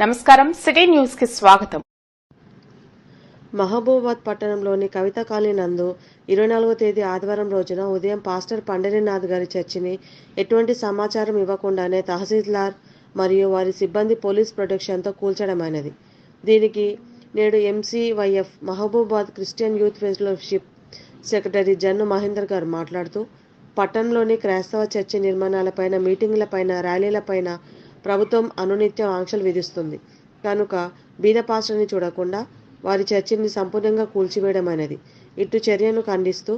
నమస్కారం. సిటీ న్యూస్కి స్వాగతం. మహబూబాద్ పట్టణంలోని కవిత కాలనీ నందు ఇరవై నాలుగో తేదీ ఆదివారం రోజున ఉదయం పాస్టర్ పండరీనాథ్ గారి చర్చిని ఎటువంటి సమాచారం ఇవ్వకుండానే తహసీల్దార్ మరియు వారి సిబ్బంది పోలీస్ ప్రొటెక్షన్తో కూల్చడమైనది. దీనికి నేడు MCYF Mahabubabad Christian youth fellowship secretary Jannu Mahender గారు మాట్లాడుతూ పట్టణంలోని క్రైస్తవ చర్చి నిర్మాణాలపైన మీటింగ్లపైన ర్యాలీలపైన ప్రభుత్వం అనునిత్యం ఆంక్షలు విధిస్తుంది. కనుక బీద పాస్టర్ని చూడకుండా వారి చర్చిని సంపూర్ణంగా కూల్చివేయడమైనది ఇటు చర్యను ఖండిస్తూ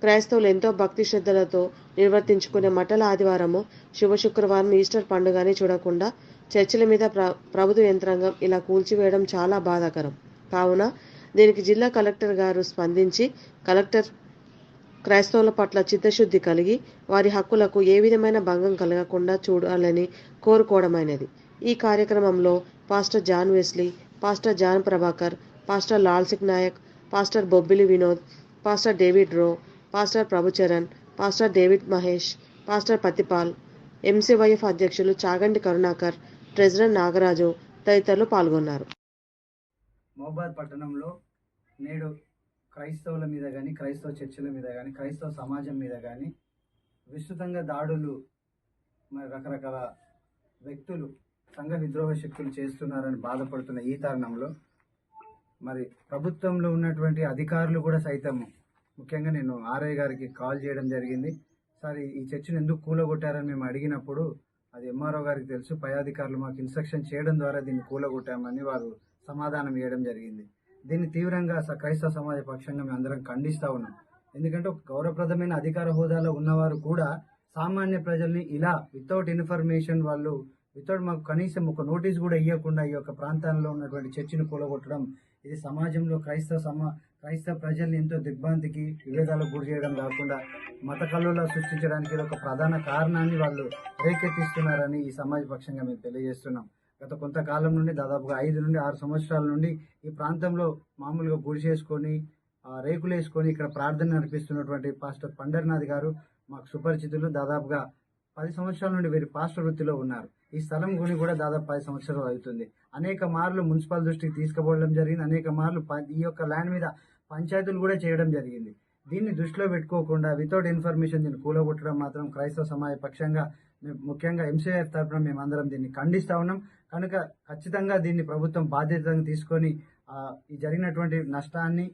క్రైస్తవులు ఎంతో భక్తి శ్రద్ధలతో నిర్వర్తించుకునే మఠల ఆదివారము శుభ శుక్రవారం ఈస్టర్ పండుగని చూడకుండా చర్చిల మీద ప్ర ప్రభుత్వ యంత్రాంగం ఇలా కూల్చివేయడం చాలా బాధాకరం. కావున దీనికి జిల్లా కలెక్టర్ గారు స్పందించి కలెక్టర్ క్రైస్తవుల పట్ల చిత్తశుద్ధి కలిగి వారి హక్కులకు ఏ విధమైన భంగం కలగకుండా చూడాలని కోరుకోవడమైనది. ఈ కార్యక్రమంలో pastor John Wesley pastor John Prabhakar pastor Lalsik Naik pastor Bobbili Vinod pastor David రో pastor Prabhucharan pastor David Mahesh pastor Pathipal MCYF అధ్యక్షులు చాగంటి కరుణాకర్ ట్రెజరర్ నాగరాజు తదితరులు పాల్గొన్నారు. మహబాద్ పట్టణంలో నేడు క్రైస్తవుల మీద కానీ క్రైస్తవ చర్చిల మీద కానీ క్రైస్తవ సమాజం మీద కానీ విస్తృతంగా దాడులు మరి రకరకాల వ్యక్తులు సంఘ విద్రోహ శక్తులు చేస్తున్నారని బాధపడుతున్న ఈ తరుణంలో మరి ప్రభుత్వంలో ఉన్నటువంటి అధికారులు కూడా సైతం ముఖ్యంగా నేను ఆర్ఐ గారికి కాల్ చేయడం జరిగింది. సార్ ఈ- చర్చను చర్చిని ఎందుకు కూలగొట్టారని మేము అడిగినప్పుడు అది ఎంఆర్ఓ గారికి తెలుసు. పై అధికారులు మాకు ఇన్స్ట్రక్షన్ చేయడం ద్వారా దీన్ని కూలగొట్టామని వారు సమాధానం ఇవ్వడం జరిగింది. దీన్ని తీవ్రంగా స- క్రైస్తవ సమాజ పక్షంగా మేము అందరం ఖండిస్తా ఉన్నాం. ఎందుకంటే ఒక గౌరవప్రదమైన అధికార హోదాలో ఉన్నవారు కూడా సామాన్య ప్రజల్ని ఇలా వితౌట్ ఇన్ఫర్మేషన్ వాళ్ళు వితౌట్ మాకు కనీసం ఒక నోటీస్ కూడా ఇవ్వకుండా ఈ యొక్క ప్రాంతాల్లో ఉన్నటువంటి చర్చిని కూలగొట్టడం ఇది సమాజంలో క్రైస్తవ సమా క్రైస్తవ ప్రజల్ని ఎంతో దిగ్భ్రాంతికి విభేదాలకు గురి చేయడం కాకుండా మత కల్లోలా సృష్టించడానికి ఒక ప్రధాన కారణాన్ని వాళ్ళు రేకెత్తిస్తున్నారని ఈ సమాజ పక్షంగా మేము తెలియజేస్తున్నాం. గత కొంతకాలం నుండి దాదాపుగా ఐదు నుండి ఆరు సంవత్సరాల నుండి ఈ ప్రాంతంలో మామూలుగా గుడిసేసుకొని రేకులు వేసుకొని ఇక్కడ ప్రార్థన నడిపిస్తున్నటువంటి పాస్టర్ పండర్నాథ్ గారు మాకు సుపరిచితులు. దాదాపుగా పది సంవత్సరాల నుండి వీరి పాస్టర్ వృత్తిలో ఉన్నారు. ఈ స్థలం కొని కూడా దాదాపు పది సంవత్సరాలు అవుతుంది. అనేక మార్లు మున్సిపల్ దృష్టికి తీసుకుపోవడం జరిగింది. అనేక మార్లు ప- ఈ యొక్క ల్యాండ్ మీద పంచాయతీలు కూడా చేయడం జరిగింది. దీన్ని దృష్టిలో పెట్టుకోకుండా వితౌట్ ఇన్ఫర్మేషన్ దీన్ని కూలగొట్టడం మాత్రం క్రైస్తవ సమాజ పక్షంగా ముఖ్యంగా ఎంసీఆర్ తరఫున మేమందరం దీన్ని ఖండిస్తా ఉన్నాం. కనుక ఖచ్చితంగా దీన్ని ప్రభుత్వం బాధ్యతగా తీసుకొని ఈ జరిగినటువంటి నష్టాన్ని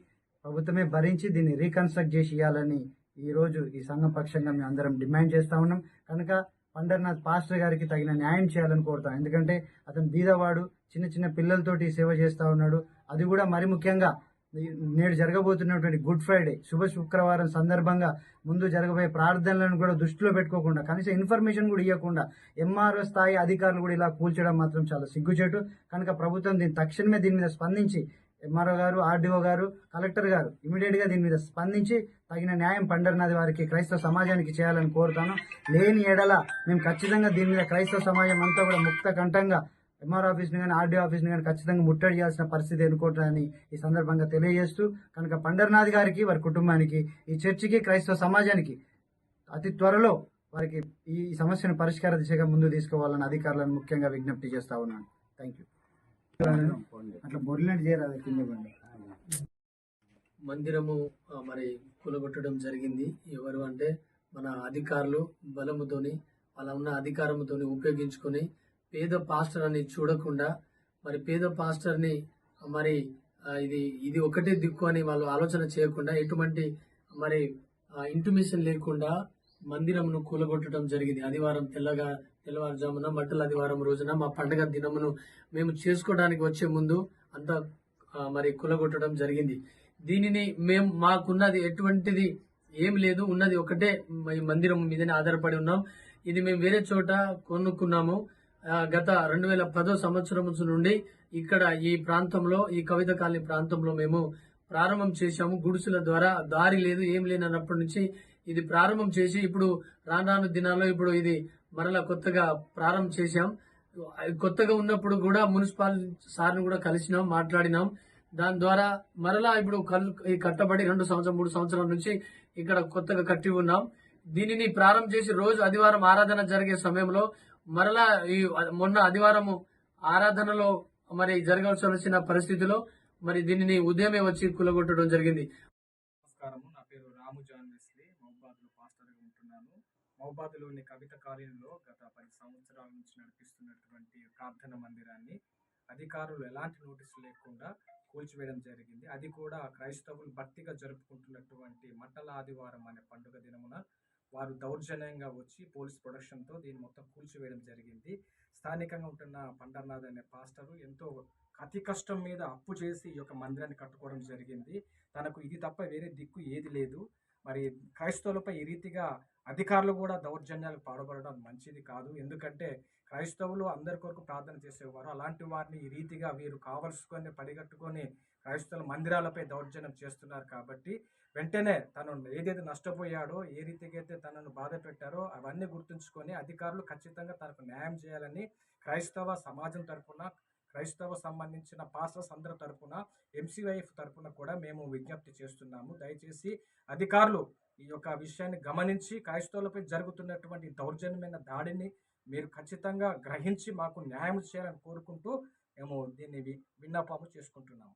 ప్రభుత్వమే భరించి దీన్ని రీకన్స్ట్రక్ట్ చేసి ఇవ్వాలని ఈ ఈ సంఘం పక్షంగా మేము అందరం డిమాండ్ చేస్తా ఉన్నాం. కనుక పండర్నాథ్ పాస్టర్ గారికి తగిన న్యాయం చేయాలని కోరుతాం. ఎందుకంటే అతను బీదవాడు చిన్న చిన్న పిల్లలతోటి సేవ చేస్తూ ఉన్నాడు. అది కూడా మరి ముఖ్యంగా నేడు జరగబోతున్నటువంటి గుడ్ ఫ్రైడే శుభ శుక్రవారం సందర్భంగా ముందు జరగబోయే ప్రార్థనలను కూడా దృష్టిలో పెట్టుకోకుండా కనీసం ఇన్ఫర్మేషన్ కూడా ఇవ్వకుండా ఎంఆర్ఓ స్థాయి అధికారులు కూడా ఇలా కూల్చడం మాత్రం చాలా సిగ్గుచేటు. కనుక ప్రభుత్వం దీని తక్షణమే దీని మీద స్పందించి ఎంఆర్ఓ గారు ఆర్డీఓ గారు కలెక్టర్ గారు ఇమీడియట్గా దీని మీద స్పందించి తగిన న్యాయం పండర్నాథ్ వారికి క్రైస్తవ సమాజానికి చేయాలని కోరుతాను. లేని ఎడల మేము ఖచ్చితంగా దీని మీద క్రైస్తవ సమాజం అంతా కూడా ముక్త కంఠంగా ఎంఆర్ ఆఫీస్ని కానీ ఆర్డీఓ ఆఫీస్ని కానీ ఖచ్చితంగా ముట్టడి చేయాల్సిన పరిస్థితి ఎన్నుకోవటాన్ని ఈ సందర్భంగా తెలియజేస్తూ కనుక పండర్నాథ్ గారికి వారి కుటుంబానికి ఈ చర్చికి క్రైస్తవ సమాజానికి అతి త్వరలో వారికి ఈ సమస్యను పరిష్కార దిశగా ముందు తీసుకోవాలని అధికారులను ముఖ్యంగా విజ్ఞప్తి చేస్తా ఉన్నాను. థ్యాంక్ యూ అట్లా బొర్రెలంటే చేయరాదు కింద మందిరము మరి కూలగొట్టడం జరిగింది. ఎవరు అంటే మన అధికారులు బలముతోని వాళ్ళ ఉన్న అధికారముతోని ఉపయోగించుకొని పేద పాస్టర్ అని చూడకుండా మరి పేద పాస్టర్ని మరి ఇది ఇది ఒకటే దిక్కు అని వాళ్ళు ఆలోచన చేయకుండా ఎటువంటి మరి ఇంటిమేషన్ లేకుండా మందిరమును కూలగొట్టడం జరిగింది. ఆదివారం తెల్లగా తెల్లవారుజామున మట్టల ఆదివారం రోజున మా పండగ దినమును మేము చేసుకోవడానికి వచ్చే ముందు అంత మరి కూలగొట్టడం జరిగింది. దీనిని మేము మాకున్నది ఎటువంటిది ఏం లేదు ఉన్నది ఒకటే ఈ మందిరం మీదనే ఆధారపడి ఉన్నాం. ఇది మేము వేరే చోట కొనుక్కున్నాము. గత రెండు వేల పదో సంవత్సరం నుండి ఇక్కడ ఈ ప్రాంతంలో ఈ కవిత కాలనీ ప్రాంతంలో మేము ప్రారంభం చేశాము. గుడిసెల ద్వారా దారి లేదు ఏం లేనప్పటి నుంచి ఇది ప్రారంభం చేసి ఇప్పుడు రాను రాను దినాల్లో ఇప్పుడు ఇది మరలా కొత్తగా ప్రారంభం చేశాం. కొత్తగా ఉన్నప్పుడు కూడా మున్సిపాల్ సార్ని కూడా కలిసినాం మాట్లాడినాం. దాని ద్వారా మరలా ఇప్పుడు కట్టబడి రెండు సంవత్సరం మూడు సంవత్సరాల నుంచి ఇక్కడ కొత్తగా కట్టి ఉన్నాం. దీనిని ప్రారంభం చేసి రోజు ఆదివారం ఆరాధన జరిగే సమయంలో మరలా ఈ మొన్న ఆదివారము ఆరాధనలో మరి జరగాల్సి వచ్చిన పరిస్థితిలో మరి దీనిని ఉదయమే వచ్చి కులగొట్టడం జరిగింది. నమస్కారం నా పేరు రాము జాన్ వెస్లీ. మహబాద్లో పాస్టర్గా ఉంటున్నాను. మహబాద్లోని కవిత కాలేజీలో గత పది సంవత్సరాల నుంచి నడిపిస్తున్నటువంటి ప్రార్థన మందిరాన్ని అధికారులు ఎలాంటి నోటీసు లేకుండా కూల్చివేయడం జరిగింది. అది కూడా క్రైస్తవులు భర్తీగా జరుపుకుంటున్నటువంటి మట్టల ఆదివారం అనే పండుగ దినమున వారు దౌర్జన్యంగా వచ్చి పోలీస్ ప్రొడక్షన్తో దీన్ని మొత్తం కూల్చివేయడం జరిగింది. స్థానికంగా ఉంటున్న పండర్నాథ్ అనే పాస్టరు ఎంతో అతి కష్టం మీద అప్పు చేసి ఈ యొక్క మందిరాన్ని కట్టుకోవడం జరిగింది. తనకు ఇది తప్ప వేరే దిక్కు ఏది లేదు. మరి క్రైస్తవులపై ఈ రీతిగా అధికారులు కూడా దౌర్జన్యాలకు పాల్పడడం మంచిది కాదు. ఎందుకంటే క్రైస్తవులు అందరి కొరకు ప్రార్థన చేసేవారు. అలాంటి వారిని ఈ రీతిగా వీరు కావలసుకొని పడిగట్టుకొని క్రైస్తవుల మందిరాలపై దౌర్జన్యం చేస్తున్నారు కాబట్టి వెంటనే తను ఏదైతే నష్టపోయాడో ఏ రీతికైతే తనను బాధ పెట్టారో అవన్నీ గుర్తుంచుకొని అధికారులు ఖచ్చితంగా తనకు న్యాయం చేయాలని క్రైస్తవ సమాజం తరఫున క్రైస్తవ సంబంధించిన పాస్టర్స్ అందరి తరఫున ఎంసీవైఎఫ్ తరఫున కూడా మేము విజ్ఞప్తి చేస్తున్నాము. దయచేసి అధికారులు ఈ యొక్క విషయాన్ని గమనించి క్రైస్తవులపై జరుగుతున్నటువంటి దౌర్జన్యమైన దాడిని మీరు ఖచ్చితంగా గ్రహించి మాకు న్యాయం చేయాలని కోరుకుంటూ మేము దీన్ని వి- విన్నపము చేసుకుంటున్నాము.